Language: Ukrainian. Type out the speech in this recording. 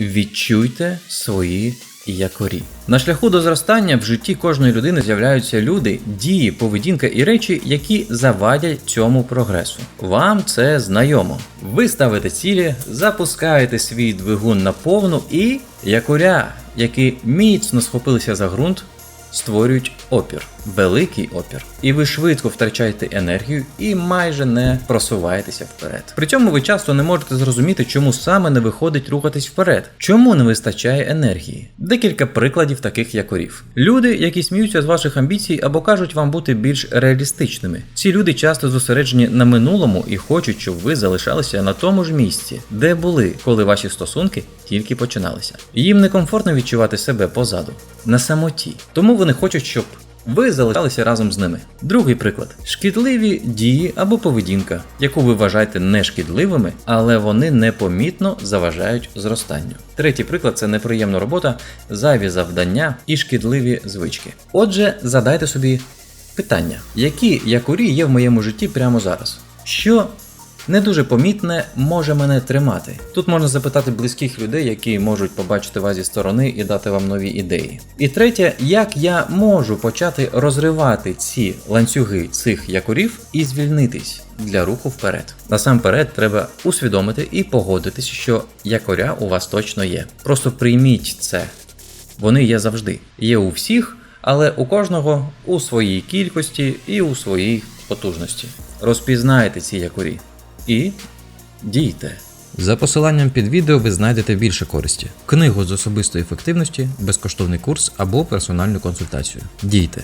Відчуйте свої якорі. На шляху до зростання в житті кожної людини з'являються люди, дії, поведінка і речі, які завадять цьому прогресу. Вам це знайомо. Ви ставите цілі, запускаєте свій двигун на повну і якоря, які міцно схопилися за ґрунт, створюють опір, великий опір. І ви швидко втрачаєте енергію і майже не просуваєтеся вперед. При цьому ви часто не можете зрозуміти, чому саме не виходить рухатись вперед, чому не вистачає енергії. Декілька прикладів таких якорів. Люди, які сміються з ваших амбіцій або кажуть вам бути більш реалістичними. Ці люди часто зосереджені на минулому і хочуть, щоб ви залишалися на тому ж місці, де були, коли ваші стосунки тільки починалися. Їм некомфортно відчувати себе позаду, на самоті. Тому вони хочуть, щоб ви залишалися разом з ними. Другий приклад: шкідливі дії або поведінка, яку ви вважаєте нешкідливими, але вони непомітно заважають зростанню. Третій приклад це неприємна робота, зайві завдання і шкідливі звички. Отже, задайте собі питання, які якорі є в моєму житті прямо зараз? Що не дуже помітне може мене тримати. Тут можна запитати близьких людей, які можуть побачити вас зі сторони і дати вам нові ідеї. І третє, як я можу почати розривати ці ланцюги цих якорів і звільнитись для руху вперед. Насамперед, треба усвідомити і погодитись, що якоря у вас точно є. Просто прийміть це. Вони є завжди. Є у всіх, але у кожного у своїй кількості і у своїй потужності. Розпізнайте ці якорі і дійте. За посиланням під відео ви знайдете більше користі: книгу з особистої ефективності, безкоштовний курс або персональну консультацію. Дійте!